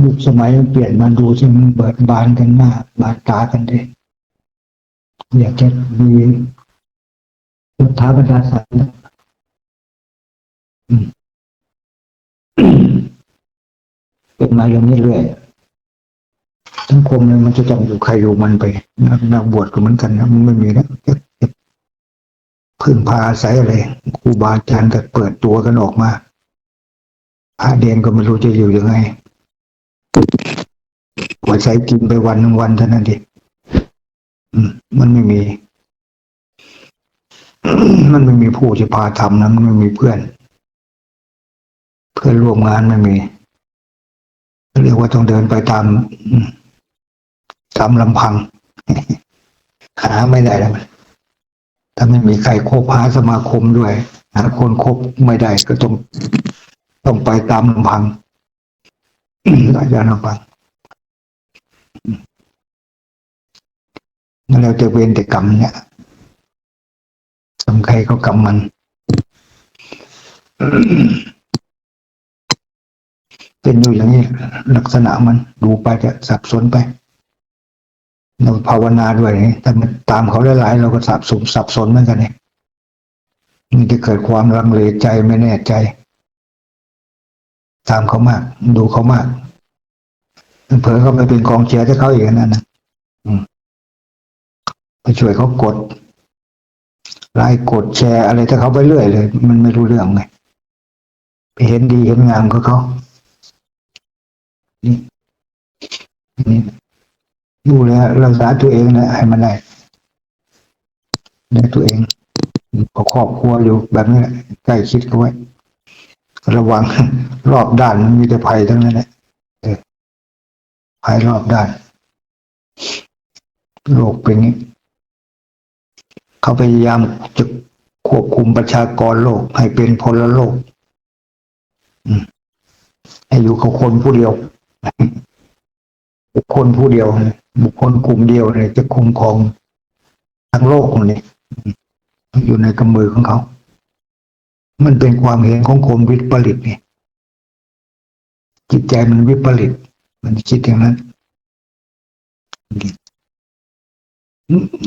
ยุคสมัยมันเปลี่ยนมาดูที่มันเบิดบานกันหน้าบานตากันดิอยากจะมีพุทธาบรรดาศักดิ์นเป็นมาอย่างนี้เรื่อยสังคมเนี่ยมันจะต้องอยู่ใครอยู่มันไปนักนักบวชก็เหมือนกันนะมันไม่มีนะจะจะพึ่งพาอาศัยอะไรครูบาอาจารย์ก็เปิดตัวกันออกมาพระเดนก็ไม่รู้จะอยู่ยังไง หัวใจกินไปวันหนึ่งวันเท่านั้นเองมันไม่มี มันไม่มีผู้ที่พาทำนะมันไม่มีเพื่อน เพื่อนร่วมงานไม่มีเรียกว่าต้องเดินไปตามตามลำพัง หาไม่ได้แล้วถ้าไม่มีใครคบหาสมาคมด้วยหาคนคบไม่ได้ก็ต้องต้องไปตามลำพังอาจารย์ลำพัง นั่นแล้วแต่เวรแต่กรรมเนี่ยทำใครก็กรรมมันเป็นอยู่อย่างนี้ลักษณะมันดูไปจะสับสนไปเราภาวนาด้วยนี่แต่มันตามเขาหลายๆเราก็สับสนสับสนเหมือนกันเนี่ยมันจะเกิดความลังเลใจไม่แน่ใจ ตามเขามาก ดูเขามากเผลอเขาไปเป็นกองเชียร์ให้เขาอีกนั่นนะ ไปช่วยเขากดไลค์กดแชร์อะไรถ้าเขาไปเรื่อยเลย มันไม่รู้เรื่องไงไปเห็นดีเห็นงามก็เขา นี่นี่ดูแลรักษาตัวเองนะให้มันได้ในตัวเองก็ครอบครัวอยู่แบบนี้แหละใกล้ชิดเขาไว้ ระวังรอบด้านมันมีแต่ภัยทั้งนั้นแหละภัยรอบด้านโลกเป็นอย่างนี้ เขาพยายามจะควบคุมประชากรโลกให้เป็นพลโลกให้อยู่กับคนผู้เดียว บุคคลผู้เดียว บุคคลกลุ่มเดียวเนี่ยจะคุมครองทั้งโลกนี่อืมอยู่ในกำมือของเขา มันเป็นความเห็นของคนวิปริตเนี่ยจิตใจมันวิปริต มันคิดอย่างนั้น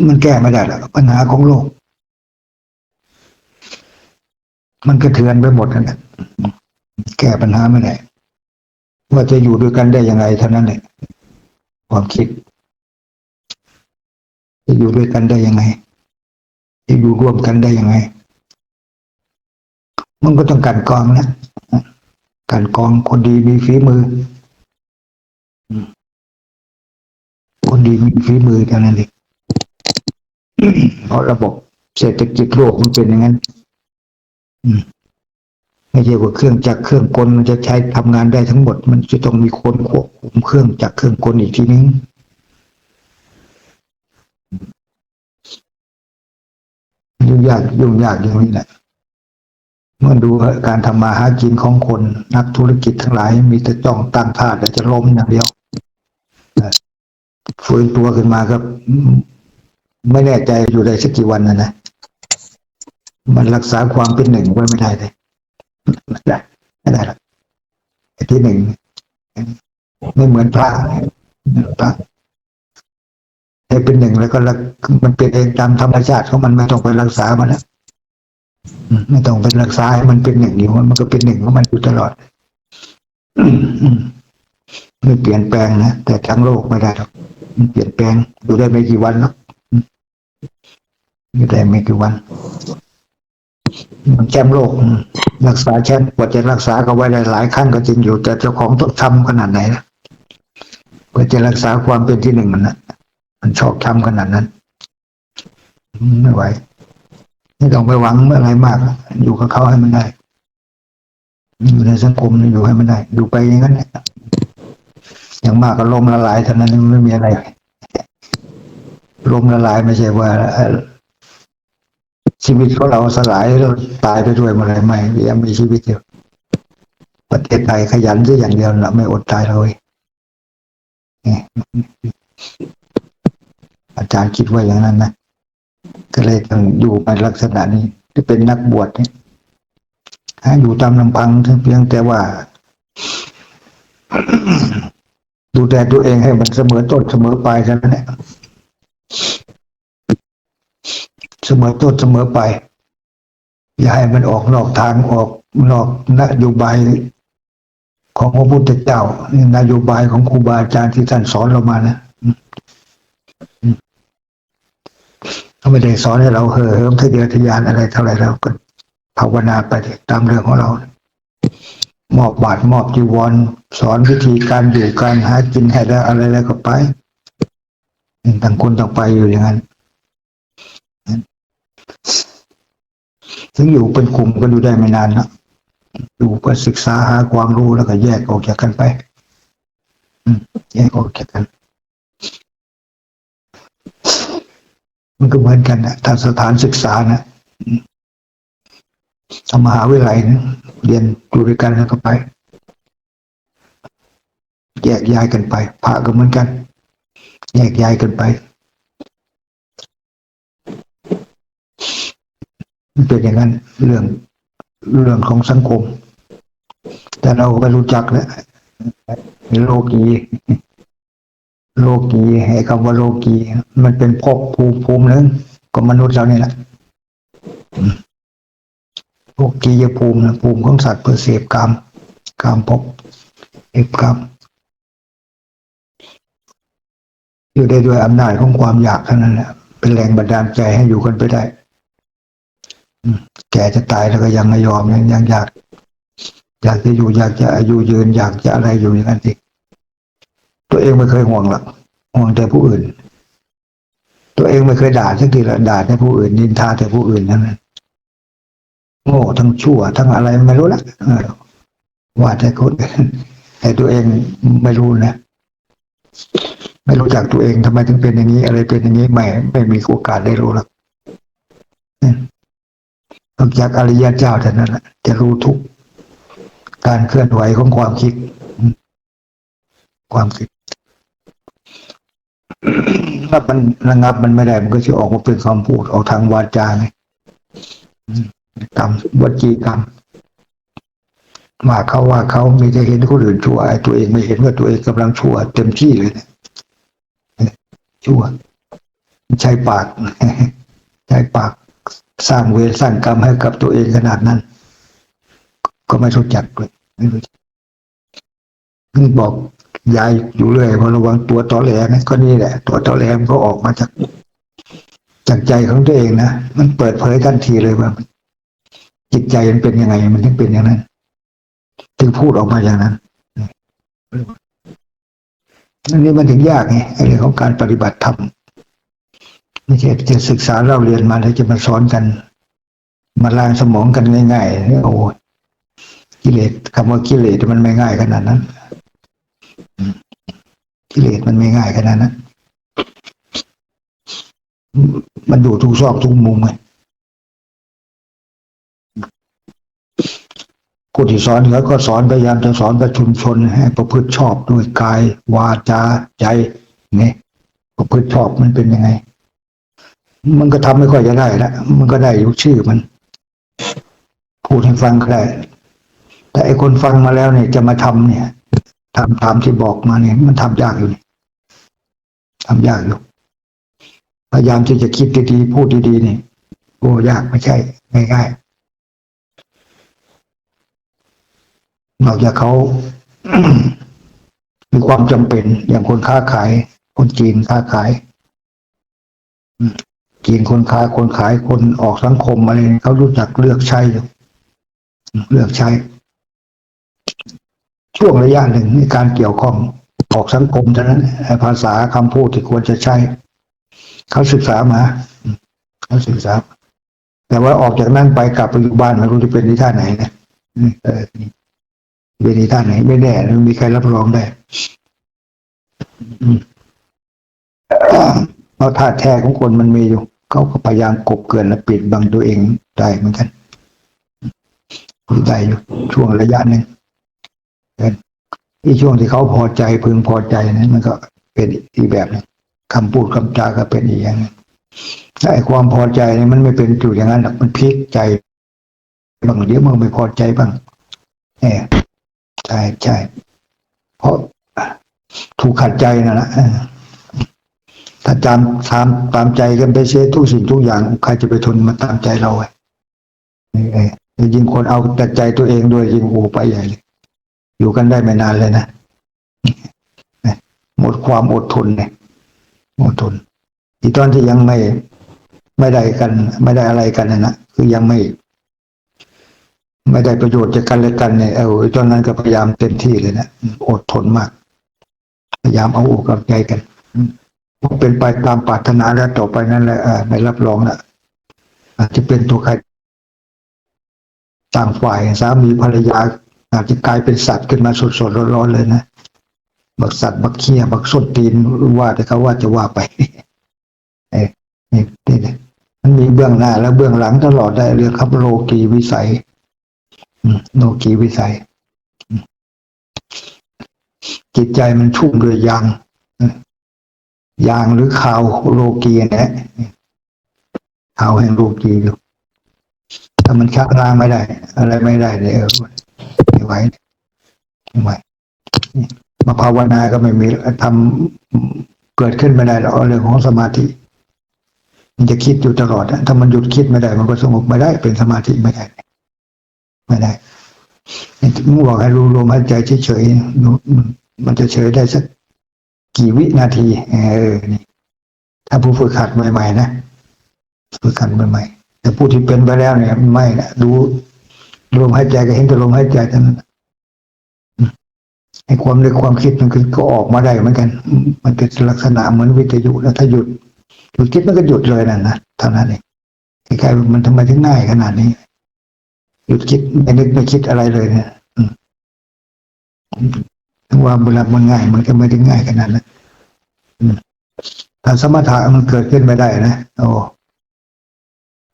มันแก้ไม่ได้หรอกปัญหาของโลก มันกระเทือนไปหมดนั่นแหละแก้ปัญหาไม่ได้ว่าจะอยู่ด้วยกันได้ยังไงเท่านั้นแหละความคิด จะอยู่ด้วยกันได้ยังไง จะอยู่ร่วมกันได้ยังไง มันก็ต้องการกองนะการกองคนดีมีฝีมือคนดีมีฝีมือเท่านั้นเอง เพราะระบบเศรษฐกิจโลกมันเป็นอย่างนั้นไม่ใช่ว่าเครื่องจักรเครื่องกลมันจะใช้ทำงานได้ทั้งหมด มันจะต้องมีคนควบคุมเครื่องจักรเครื่องกลอีกทีนึงยุ่งยากยุ่งยากอย่างนี้แหละเมื่อดูการทำมาหากินของคนนักธุรกิจทั้งหลาย มีแต่จ้องตั้งท่าแต่จะล้มอย่างเดียวฟื้นตัวขึ้นมาครับ ไม่แน่ใจอยู่ได้สักกี่วันนะนะ มันรักษาความเป็นหนึ่งไว้ไม่ได้เลยไม่ได้ไม่ได้หรอกไอ้ที่หนึ่งไม่เหมือนพระพระให้เป็นหนึ่งแล้วก็รักมันเป็นเองตามธรรมชาติของมันไม่ต้องไปรักษามันนะไม่ต้องไปรักษาให้มันเป็นหนึ่งอยู่มันก็เป็นหนึ่งของมันอยู่ตลอดไม่เปลี่ยนแปลงนะแต่ทั้งโลกไม่ได้หรอกมันเปลี่ยนแปลงอยู่ได้ไม่กี่วันหรอก อยู่ได้ไม่กี่วันแชมป์โลก รักษาแชมป์กว่าจะรักษาก็ไว้ได้หลายครั้งก็จริงอยู่ แต่เจ้าของต้องทำขนาดไหนนะเพื่อจะรักษาความเป็นที่หนึ่งมันนะมันชอบทำขนาดนั้นไม่ไหวไม่ต้องไปหวังอะไรมาก อยู่กับเขาให้มันได้ อยู่ในสังคมอยู่ให้มันได้ อยู่ไปอย่างนั้นอย่างมากก็ลมละลายเท่านั้นไม่มีอะไรลมละลายไม่ใช่ว่า ชีวิตของเราสลายเราตายไปด้วยเมื่อไรไม่ยังมีชีวิตอยู่ประเทศไทยขยันซะอย่างเดียวนะไม่อดตายเลยอาจารย์คิดว่าอย่างนั้นนะก็เลยต้องอยู่ในลักษณะนี้ที่เป็นนักบวชเนี่ยหาอยู่ตามลำพังเพียงแต่ว่า ดูแต่ตัวเองให้มันเสมอต้นเสมอปลายเท่านั้นแหละ เสมอต้นเสมอไป อย่าให้มันออกนอกทางออกนอกนโยบายของพระพุทธเจ้านี่นโยบายของครูบาอาจารย์ที่ท่านสอนเรามานะเขาไม่ได้สอนให้เราเห่อเหิมทะเยอทะยานอะไรเท่าไรเราก็ภาวนาไปตามเรื่องของเรา มอบบาทมอบจีวร สอนวิธีการอยู่การหากินให้ได้อะไรแล้วก็ไปต่างคนต่างไปอยู่อย่างนั้น ถึงอยู่เป็นกลุ่มก็ดูได้ไม่นานนะอยู่เพื่อศึกษาหาความรู้แล้วก็แยกออกจากกันไปแยกออกจากกัน มันก็เหมือนกันนะทางสถานศึกษานะอืมทางมหาวิทยาลัยนะเรียนอยู่ด้วยกันแล้วก็ไป แยกย้ายกันไปพระก็เหมือนกัน แยกย้ายกันไป มัน เป็นอย่างนั้นเรื่องเรื่องของสังคม แต่เราก็รู้จักแล้วโลกีโลกีให้คำว่าโลกีมันเป็นภพภูมิภูมิหนึงก็มนุษย์เราเนี่ยแหละโลกียภูมินะภูมิของสัตว์เพื่อเสพกรรมกรรมภพเสพกรรมอยู่ได้ด้วยอำนาจของความอยากเท่านั้นแหละเป็นแรงบันดาลใจให้อยู่กันไปได้ แก่จะตายแล้วก็ยังไม่ยอมยังยังอยาก อยากจะอยู่อยากจะอายุยืนอยากจะอะไรอยู่อย่างนั้นสิตัวเองไม่เคยห่วงหรอกห่วงแต่ผู้อื่น ตัวเองไม่เคยด่าสักทีละด่าแต่ผู้อื่นนินทาแต่ผู้อื่นนั่นแหละโง่ทั้งชั่ว ทั้งอะไรไม่รู้ละว่าแต่คนแต่ตัวเองไม่รู้นะไม่รู้จักตัวเองทำไมถึงเป็นอย่างนี้ อะไรเป็นอย่างนี้ไม่ไม่มีโอกาสได้รู้หรอก นอกจากอริยเจ้าเท่านั้นแหละจะรู้ทุกการเคลื่อนไหวของความคิด ความคิดถ้ามันระงับมันไม่ได้ มันก็จะออกมาเป็นคำพูดออกทางวาจาไงกรรมวจีกรรมว่าเขาว่าเขามีแต่เห็นคนอื่นชั่วไอ้ตัวเองไม่เห็นว่าตัวเองกำลังชั่ว เต็มที่เลยเนี่ยชั่วใช้ปากใช้ปาก สร้างเวรสร้างกรรมให้กับตัวเองขนาดนั้น ก็ไม่รู้จักเลยไม่รู้จักนี่บอกยายอยู่เรื่อยพอระวังตัวตอแหลนะก็นี่แหละ ตัวตอแหลมันก็ออกมาจากจากใจของตัวเองนะมันเปิดเผยทันทีเลยว่า จิตใจมันเป็นยังไง มันถึงเป็นอย่างนั้นถึงพูดออกมาอย่างนั้นอันนี้มันถึงยากไงไอ้เรื่องของการปฏิบัติธรรม ไม่ใช่จะศึกษาเราเรียนมาแล้วจะมาสอนกัน มาล้างสมองกันง่ายๆเนี่ยโอ้กิเลสคำว่ากิเลสมันไม่ง่ายขนาดนั้นกิเลสมันไม่ง่ายขนาดนั้นมันดูทุกซอกทุกมุมไงผู้ที่สอนเขาก็สอนพยายามจะสอนประชุมชนให้ประพฤติชอบด้วยกายวาจาใจเนี่ยประพฤติชอบมันเป็นยังไง มันก็ทำไม่ค่อยจะได้ละมันก็ได้อยู่ชื่อมันพูดให้ฟังก็ได้ แต่ไอ้คนฟังมาแล้วเนี่ยจะมาทำเนี่ยทำตามที่บอกมาเนี่ย มันทำยากอยู่นี่ทำยากอยู่พยายามที่จะคิดดีๆพูดดีๆนี่โอ้ยากไม่ใช่ง่ายๆนอกจากเขามีความจำเป็นอย่างคนค้าขาย คนจีนค้าขาย จีนคนค้าคนขายคนออกสังคมอะไรเขารู้จักเลือกใช้เลือกใช้ ช่วงระยะหนึ่งในการเกี่ยวข้องออกสังคมเท่านั้นภาษาคำพูดที่ควรจะใช้ เขาศึกษามาเขาศึกษา แต่ว่าออกจากนั้นไปกลับไปอยู่บ้านไม่รู้จะเป็นที่ท่าไหนนะเออเป็นที่ท่าไหนไม่แน่ไม่มีใครรับรองได้เพราะท่าแท้ของคนมันมีอยู่ เขาก็พยายามกบเกินและปิดบังตัวเองได้เหมือนกันได้อยู่ช่วงระยะหนึ่งแต่ที่ช่วงที่เขาพอใจพึงพอใจนั้นมันก็เป็นอีกแบบหนึงคำพูดคำจาก็เป็นอีกอย่างแต่ไอ้ความพอใจนี่มันไม่เป็นอยู่อย่างนั้นหรอกมันพลิกใจบางเดี๋ยวมันไม่พอใจบ้างแหมใช่ใช่เพราะถูกขัดใจนะนะเออ ถ้าตามตามตามใจกันไปเสียทุกสิ่งทุกอย่าง ใครจะไปทนมาตามใจเราไอ้นี่ไอ้ยิ่งคนเอาแต่ใจตัวเองด้วยยิ่งโอ้ไปใหญ่เลยอยู่กันได้ไม่นานเลยนะหมดความอดทนเนี่ยอดทนที่ตอนที่ยังไม่ไม่ได้กัน ไม่ได้อะไรกันนะนะคือยังไม่ ไม่ได้ประโยชน์จากกันและกันเนี่ยเออตอนนั้นก็พยายามเต็มที่เลยนะอดทนมาก พยายามเอาอกเอาใจกัน เป็นไปตามปรารถนาแล้วต่อไปนั่นแหละไม่รับรองละอาจจะเป็นตัวใครต่างฝ่ายสามีภรรยา อาจจะกลายเป็นสัตว์ขึ้นมาสดๆร้อนๆเลยนะบักสัตว์บักเคี้ยบักส้นตีนว่าแต่เขาว่าจะว่าไปเอ้นี่นี่มันมีเบื้องหน้า และเบื้องหลังตลอดได้เรียกครับโลกีวิสัยโลกีวิสัย จิตใจมันชุ่มด้วยยาง ยางหรือข่าวโลกีนะข่าวแห่งโลกีถ้ามันชักล้างไม่ได้ อะไรไม่ได้เลยเออไม่ไหวไม่ไหวมาภาวนาก็ไม่มีทำเกิดขึ้นไม่ได้หรอกเรื่องของสมาธิ มันจะคิดอยู่ตลอดถ้ามันหยุดคิดไม่ได้ มันก็สงบไม่ได้เป็นสมาธิไม่ได้ไม่ได้มึงบอกให้รู้ลมหายใจเฉยๆมันจะเฉยได้สัก กี่วินาที เออนี่ถ้าผู้ฝึกหัดใหม่ๆนะฝึกหัดใหม่ๆแต่ผู้ที่เป็นไปแล้วเนี่ยไม่นะดูลมหายใจก็เห็นแต่ลมหายใจเท่านั้นไอ้ความนึกความคิดมันก็ออกมาได้เหมือนกัน มันเป็นลักษณะเหมือนวิทยุแล้วถ้าหยุดหยุดคิดมันก็หยุดเลยนั่นนะเท่านั้นเองคล้ายๆมันทำไมถึงง่ายขนาดนี้ หยุดคิดไม่นึกไม่คิดอะไรเลยเนี่ย ถึงว่าเวลามันง่าย มันก็ไม่ได้ง่ายขนาดนั้นถ้าสมถะมันเกิดขึ้นไม่ได้นะโอ้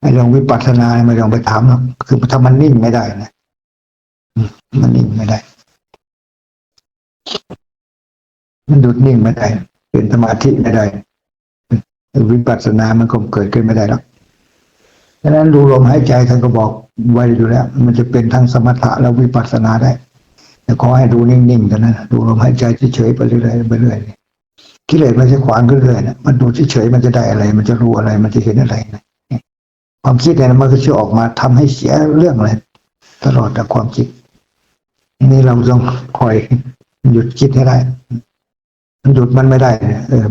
ไอ้เรื่องวิปัสสนาไม่ต้องไปถามหรอกคือถ้ามันนิ่งไม่ได้นะมันนิ่งไม่ได้ มันหยุดนิ่งไม่ได้ เป็นสมาธิไม่ได้วิปัสสนามันคงเกิดขึ้นไม่ได้หรอกฉะนั้นดูลมหายใจท่านก็บอกไว้อยู่แล้ว มันจะเป็นทั้งสมถะและวิปัสสนาได้ แต่ขอให้ดูนิ่งๆเท่านั้นดูลมหายใจเฉยๆไปเรื่อยๆไปเรื่อยๆกิเลสมันจะขวางเรื่อยๆนะมันดูเฉยๆมันจะได้อะไร มันจะรู้อะไร มันจะเห็นอะไรนะความคิดเนี่ยมันก็จะออกมาทำให้เสียเรื่องอะไรตลอดแต่ความคิดนี่เราต้องคอยหยุดคิดให้ได้มันหยุดมันไม่ได้เนี่ยเออ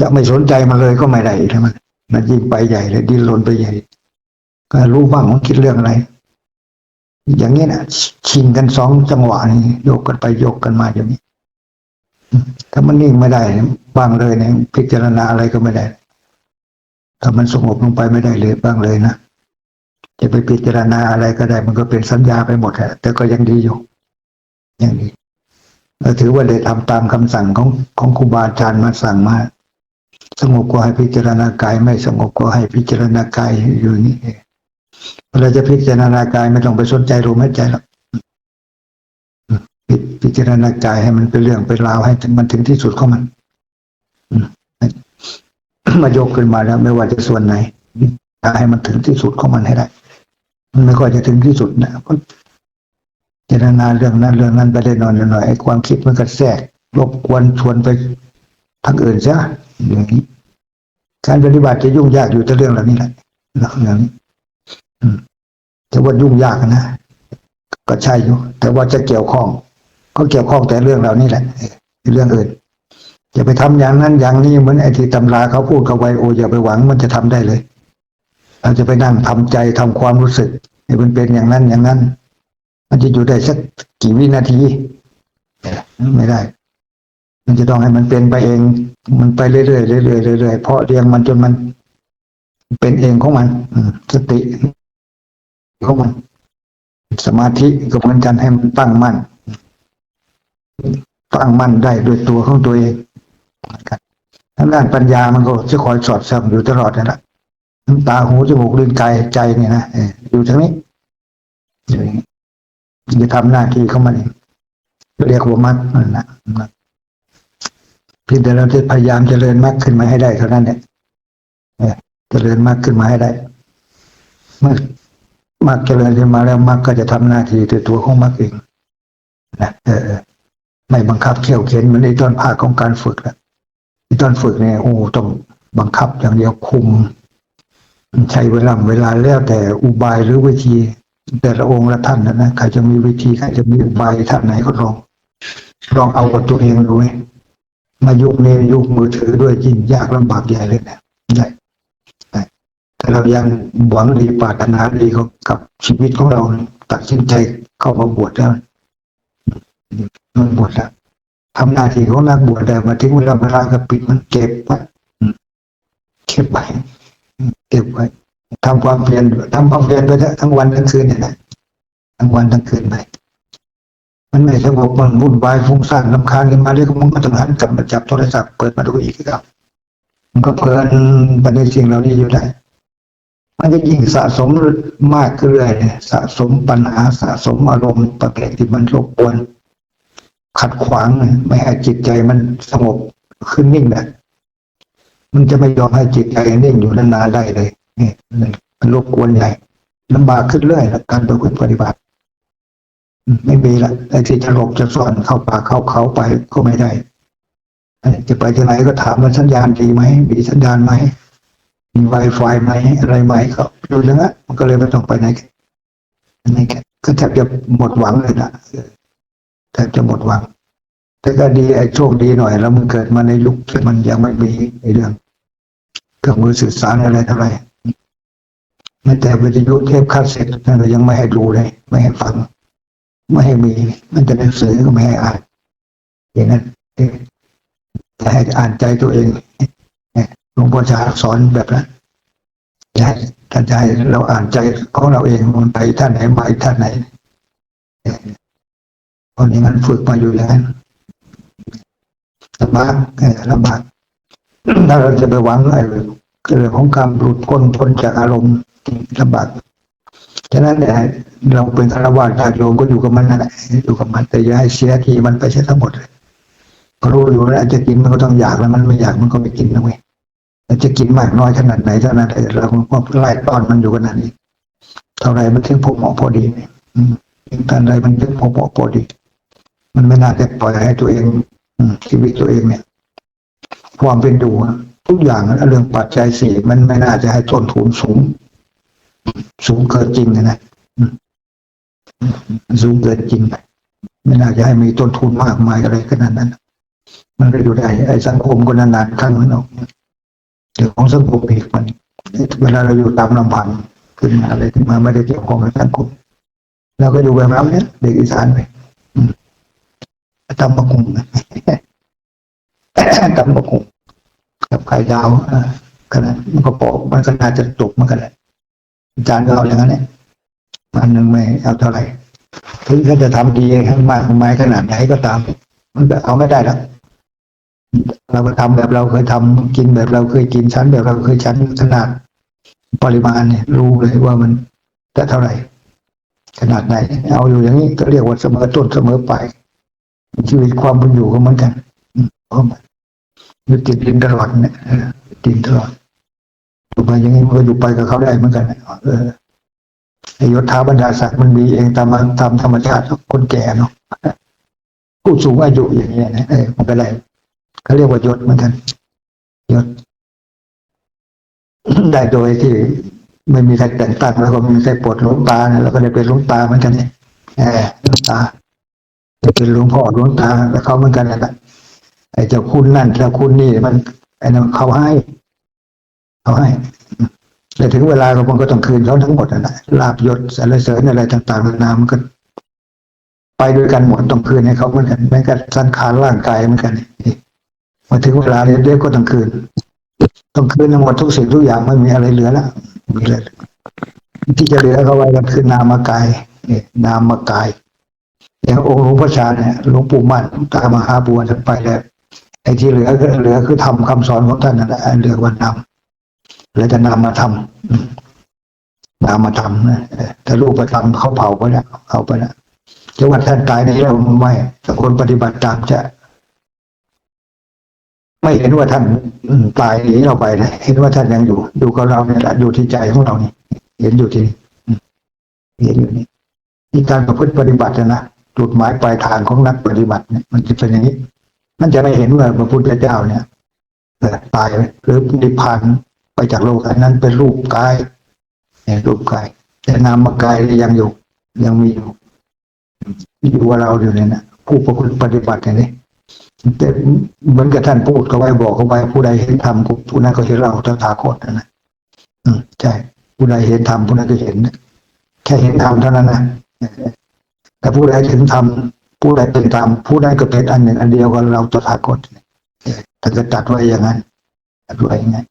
จะไม่สนใจมันเลยก็ไม่ได้ใช่ไหมมันยิ่งไปใหญ่เลยดิ้นรนไปใหญ่ ก็รู้บ้างว่าคิดเรื่องอะไร อย่างนี้นะชิงกันสองจังหวะนี่โยกกันไปโยกกันมาอย่างนี้ ถ้ามันนิ่งไม่ได้บ้างเลยเนี่ยพิจารณาอะไรก็ไม่ได้ ถ้ามันสงบลงไปไม่ได้เลยบ้างเลยนะจะไปพิจารณาอะไรก็ได้ มันก็เป็นสัญญาไปหมดแหละแต่ก็ยังดีอยู่ยังดีเราถือว่าได้ทำตามคำสั่งของของครูบาอาจารย์มาสั่งมาสงบก็ให้พิจารณากายไม่สงบก็ให้พิจารณากายอยู่นี่เอง เวลาจะพิจารณากายไม่ต้องไปสนใจลมหายใจหรอกพิจารณากายให้มันเป็นเรื่องเป็นราวให้มันถึงที่สุดของมันมายกขึ้นมาแล้ว ไม่ว่าจะส่วนไหนให้มันถึงที่สุดของมันให้ได้ มันไม่ค่อยจะถึงที่สุดนะเพราะพิจรณาเรื่องนั้นเรื่องนั้นไปได้นอนหน่อยไอ้ความคิดมันก็แทรกรบกวนชวนไปทางอื่นซะอย่างนี้ การปฏิบัติจะยุ่งยากอยู่แต่เรื่องเหล่านี้แหละเรื่องนี้ แต่ว่ายุ่งยากนะก็ใช่อยู่แต่ว่าจะเกี่ยวข้อง ก็เกี่ยวข้องแต่เรื่องเหล่านี้แหละเรื่องอื่นอย่าไปทำอย่างนั้นอย่างนี้เหมือนไอ้ที่ตำราเขาพูดเขาไว้โออย่าไปหวังมันจะทำได้เลยเราจะไปนั่งทำใจทำความรู้สึกให้มันเป็นอย่างนั้นอย่างนั้น มันจะอยู่ได้สักกี่วินาทีไม่ได้ มันจะต้องให้มันเป็นไปเอง มันไปเรื่อยๆเรื่อยๆเรื่อยๆเพราะเรียงมันจนมันเป็นเองของมันสติ เของมันสมาธิก็เหมือนกันให้มันตั้งมั่นตั้งมั่นได้ด้วยตัวของตัวเองทางด้านปัญญามันก็จะคอยสอดส่องอยู่ตลอดนั่นแหละตาหูจมูกลิ้นกายใจเนี่ยนะอยู่ทางนี้อยู่อย่างนี้จะทำหน้าที่ของมันเองเรียกว่ามัดนั่นนะพียงแต่เราจะพยายามเจริญมากขึ้นมาให้ได้เท่านั้นเนี่ยเจริญมากขึ้นมาให้ได้ เมื่อ มากเจริญขึ้นมาแล้วมากก็จะทำหน้าที่ตัวตัวของมากเองนะเออไม่บังคับเขี่ยวเข็นมือนในตอนภาคของการฝึกแล้วในตอนฝึกเนี่ยโอ้ต้องบังคับอย่างเดียวคุมใช้เวลาเวลาแล้วแต่อุบายหรือวิธี แต่ละองค์ละท่านนะนะใครจะมีวิธีใครจะมีอุบายท่านไหนก็ลองลองเอากับตัวเองดูไหมมายุคนี้ยุคมือถือด้วยยิ่งยากลำบากใหญ่เลยนะได้ เรายังหวังดีปรารถนาดีกับชีวิตของเราตัดสินใจเข้ามาบวชแล้วมันบวชแล้วทำหน้าที่ของนักบวชแต่มาถึงเวลาเวลาก็ปิดมันเก็บไว้เก็บไว้เก็บไว้ทำความเพียรทำความเพียรไปเถอะทั้งวันทั้งคืนเนี่ยนะทั้งวันทั้งคืนไปมันไม่สงบมันวุ่นวายฟุ้งซ่านลำคาญกันมาเรื่อยมันก็ต้องหันกลับมาจับโทรศัพท์เปิดมาดูอีกครับมันก็เพลินไปในสิ่งเหล่านี้อยู่ได้ มันก็ยิ่งสะสมมากขึ้นเรื่อยเนี่ยสะสมปัญหาสะสมอารมณ์ประเภทที่มันรบกวน ขัดขวางไม่ให้จิตใจมันสงบขึ้นนิ่งนะมันจะไม่ยอมให้จิตใจนิ่งอยู่นานๆได้เลยนี่มันรบกวนใหญ่ลำบากขึ้นเรื่อยละการประพฤติปฏิบัติ ไม่มีละไอ้ที่จะหลบจะซ่อนเข้าป่าเข้าเขาไปก็ไม่ได้จะไปที่ไหนก็ถามว่าสัญญาณดีไหมมีสัญญาณไหม มีไวไฟไหมอะไรไหมก็ดูอย่างนั้นมันก็เลยไม่ต้องไปไหนกันในกันก็แทบจะหมดหวังเลยนะแทบจะหมดหวัง แต่ก็ดีไอ้โชคดีหน่อย แล้วมันเกิดมาในยุคที่มันยังไม่มีในเรื่องเครื่องมือสื่อสารอะไรเท่าไหร่แม้แต่วิทยุเทปคาสเซ็ตนั่นก็ยังไม่ให้ดูเลย ไม่ให้ฟัง ไม่ให้มี มันจะหนังสือก็ไม่ให้อ่าน อย่างนั้นเองแต่ให้อ่านใจตัวเอง ลวงพ่อชาสอนแบบนั้นจะให้ท่านจะให้เราอ่านใจของเราเองมันไปท่านไหนมาท่านไหนเพราะนี้มันฝึกมาอยู่อย่างนั้นลำบากลำบากถ้าเราจะไปหวังอะไรเรื่องของการหลุดพ้นพ้นจากอารมณ์ลำบากฉะนั้นเนี่ยเราเป็นฆราวาสญาติโยมก็อยู่กับมันนั่นแหละอยู่กับมันแต่อย่าให้เสียทีมันไปเสียทั้งหมดเลยก็รู้อยู่แล้วจะกินมันก็ต้องอยากแล้วมันไม่อยากมันก็ไม่กินนะเว้ย จะกินมากน้อยขนาดไหนเท่านั้นเราก็ไล่ตอนมันอยู่ขนาดนี้เท่าไรมันถึงพอเหมาะพอดีเนี่ยอืมท่านใดมันถึงพอเหมาะพอดี มันไม่น่าจะปล่อยให้ตัวเองอืชีวิตตัวเองเนี่ย ความเป็นอยู่ทุกอย่างเรื่องปัจจัยสี่มันไม่น่าจะให้ต้นทุนสูง สูงเกินจริงนะสูงเกินจริงไปไม่น่าจะให้มีต้นทุนมากมายอะไรขนาดนั้น มันก็อยู่ได้ไอ้สังคมก็นานๆครั้งนึงเนาะ เรื่องของสังคมอีกมันเวลาเราอยู่ตามลำพังขึ้นมาอะไรขึ้นมาไม่ได้เกี่ยวข้องกับสังคมเราก็อยู่แบบเราเนี่ยเด็กอีสานไปตำบักหุ่งตำบักหุ่งกับไข่ดาวอ่าขนาดมันก็ปอกมันก็น่าจะตกเมันกันแหละอาจารย์ก็เอาอย่างนั้นเนี่ยมันหนึ่งไม่เอาเท่าไหร่ถึงเขาจะทำดีให้มากมายขนาดไหนก็ตาม มันเอาไม่ได้แล้ว เราก็ทำแบบเราเคยทำกินแบบเราเคยกินชั้นแบบเราเคยชั้นขนาดปริมาณเนี่ย รู้เลยว่ามันจะเท่าไหร่ ขนาดไหน เอาอยู่อย่างนี้ก็เรียกว่าเสมอต้นเสมอไปชีวิตความเป็นอยู่ก็เหมือนกันอืมเพราะมันยึดติดดินตลอดเนี่ยดินตลอดอยู่ไปอย่างนี้มันก็อยู่ไปกับเขาได้เหมือนกันเออไอยศท้าบรรดาศักดิ์มันมีเองตามตามธรรมชาติคนแก่เนาะผู้สูงอายุอย่างเงี้ยนะเออมันก็ได้ เขาเรียกว่ายศเหมือนกันยศได้โดยที่ไม่มีใครแต่งตั้งแล้วก็มีใครปลดหลวงตานะแล้วก็ได้เป็นหลวงตาเหมือนกันเนี่ยแหมหลวงตาจะเป็นหลวงพ่อหลวงตาแล้วเขาเหมือนกันนั่นะไอ้เจ้าคุณนั่นเจ้าคุณนี่มันไอ้นั่นเขาให้เขาให้แต่ถึงเวลาก็มันก็ต้องคืนเขาทั้งหมดนะลาบยศสรรเสริญอะไรต่างๆนานามันก็ไปด้วยกันหมดต้องคืนให้เขาเหมือนกันแม้กระทั่งสังขารร่างกายเหมือนกันนี่ มาถึงเวลาเรียกก็ต้องคืน ต้องคืนทั้งหมดทุกสิ่งทุกอย่างไม่มีอะไรเหลือแล้วมีเลยที่จะเหลือเขาไว้ก็คือนามกายเนี่ยนามกายอย่างองค์หลวงพ่อชาเนี่ยหลวงปู่มั่นตามหาบัวท่านไปแล้วไอ้ที่เหลือก็เหลือคือทำคำสอนของท่านนั่นแหละเหลือวันนำแล้วจะนำมาทำนำมาทำนะแต่ลูกไปทำเขาเผาไปแล้วเอาไปแล้วจังหวัดท่านตายในแล้วไม่แต่คนปฏิบัติตามจะ ไม่เห็นว่าท่านตายหนีเราไปนะเห็นว่าท่านยังอยู่อยู่กับเราเนี่ยแหละอยู่ที่ใจของเรานี่เห็นอยู่ที่นี่เห็นอยู่นี่นี่การประพฤติปฏิบัตินะจุดหมายปลายทางของนักปฏิบัติเนี่ยมันจะเป็นอย่างนี้ มันจะไม่เห็นว่าพระพุทธเจ้าเนี่ยตายหรือนิพพานไปจากโลกอันนั้นเป็นรูปกายเนี่ยรูปกาย แต่นามกายยังอยู่ ยังมีอยู่อยู่กับเราอยู่เนี่ยนะผู้ประพฤติปฏิบัติอย่างนี้ แต่เหมือนกับท่านพูดเขาไว้บอกเขาไว้ผู้ใดเห็นธรรมผู้นั้นก็เห็นเราตถาคตนะนะอืมใช่ผู้ใดเห็นธรรมผู้นั้นก็เห็นแค่เห็นธรรมเท่านั้นนะแต่ผู้ใดถึงธรรมผู้ใดเป็นธรรมผู้นั้นก็เป็นอันหนึ่ง อันเดียวกับเราตถาคตท่านก็ตัดไว้อย่างนั้นตัดไว้อย่างนั้น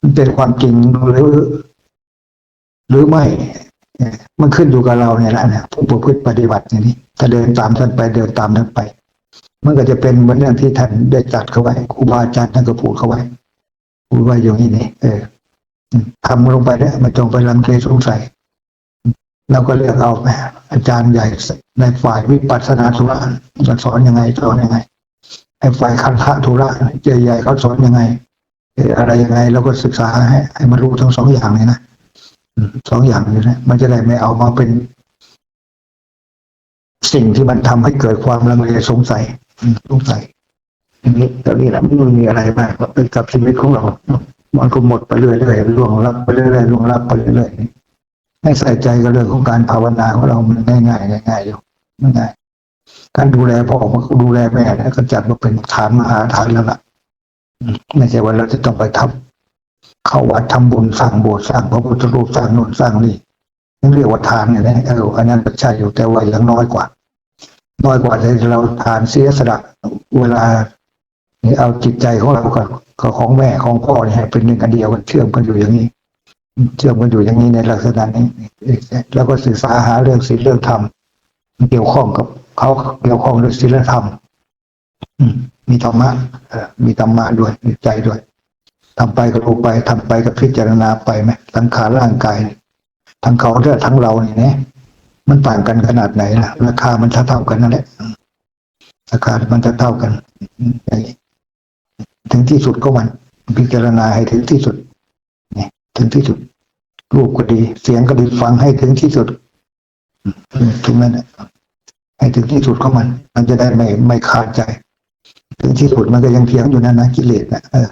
มันเป็นความจริงหรือ หรือไม่มันขึ้นอยู่กับเราเนี่ยแหละนะผู้ประพฤติปฏิบัติอย่างนี้ ถ้าเดินตามท่านไปเดินตามท่านไป มันก็จะเป็นเหมือนเรื่องที่ท่านได้จัดเขาไว้ครูบาอาจารย์ท่านก็พูดเขาไว้พูดไว้อย่างนี้นี่เออทำลงไปแล้วไมาจงไปลังเลสงสัยเราก็เลือกเอาไปอาจารย์ใหญ่ในฝ่ายวิปัสสนาธุระจะสอนยังไงสอนยังไงไอ้ฝ่ายคันธะธุระใหญ่ๆเขาสอนยังไงอะไรยังไงเราก็ศึกษาให้ให้มันรู้ทั้งสองอย่างเลยนะสองอย่างนี้นะมันจะได้ไม่เอามาเป็น สิ่งที่มันทำให้เกิดความลังเลสงสัย สงสัยอย่างนี้ตอนนี้แหละไม่มีอะไรมากก็เป็นกับชีวิตของเรา มันก็หมดไปเรื่อยๆล่วงลับไปเรื่อยๆล่วงลับไปเรื่อยๆให้ใส่ใจกับเรื่องของการภาวนาของเรา มันง่ายๆง่ายๆอยู่ง่ายการดูแลพ่อมันก็ดูแลแม่แล้วก็จัดว่าเป็นฐานมหาฐานแล้วล่ะไม่ใช่ว่าเราจะต้องไปทำเข้าวัดทำบุญสร้างโบสถ์สร้างพระพุทธรูปสร้างโน่นสร้างนี่นั่นเรียกว่าทานเนี่ยนะเอออันนั้นก็ใช่อยู่แต่ว่ายังน้อยกว่า น้อยกว่าที่เราทานเสียสละเวลานี่เอาจิตใจของเรากับของแม่ของพ่อเนี่ยเป็นหนึ่งอันเดียวกันเชื่อมกันอยู่อย่างนี้ เชื่อมกันอยู่อย่างนี้ในลักษณะนี้แล้วก็ศึกษาหาเรื่องศีลเรื่องธรรมเกี่ยวข้องกับเขาเกี่ยวข้องด้วยศีลธรรมมีธรรมะมีธรรมะด้วยมีใจด้วยทำไปก็รู้ไปทำไปก็พิจารณาไปไหมทั้งขาร่างกายทั้งเขาและทั้งเราเนี่ยนะ มันต่างกันขนาดไหนล่ะ ราคามันเท่าๆกันนั่นแหละราคามันจะเท่ากันอย่างนี้ถึงที่สุดก็มัน พิจารณาให้ถึงที่สุดนี่ถึงที่สุด รูปก็ดี เสียงก็ดีฟังให้ถึงที่สุดถึงนั้นะให้ถึงที่สุดของมัน มันจะได้ไม่ไม่ขาดใจ ถึงที่สุดมันก็ยังเพียงอยู่นั่นนะกิเลสนะเออ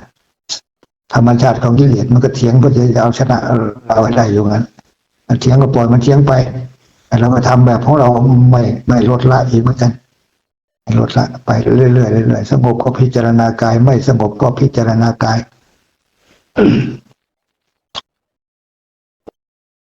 ธรรมชาติของกิเลสมันก็เถียงเพื่อจะเอาชนะเราให้ได้อยู่งั้นเถียงก็ปล่อยมันเถียงไป แต่เราก็ทำแบบของเราไม่ไม่ลดละอีกเหมือนกันลดละไปเรื่อยๆเรื่อยๆสงบก็พิจารณากาย ไม่สงบก็พิจารณากาย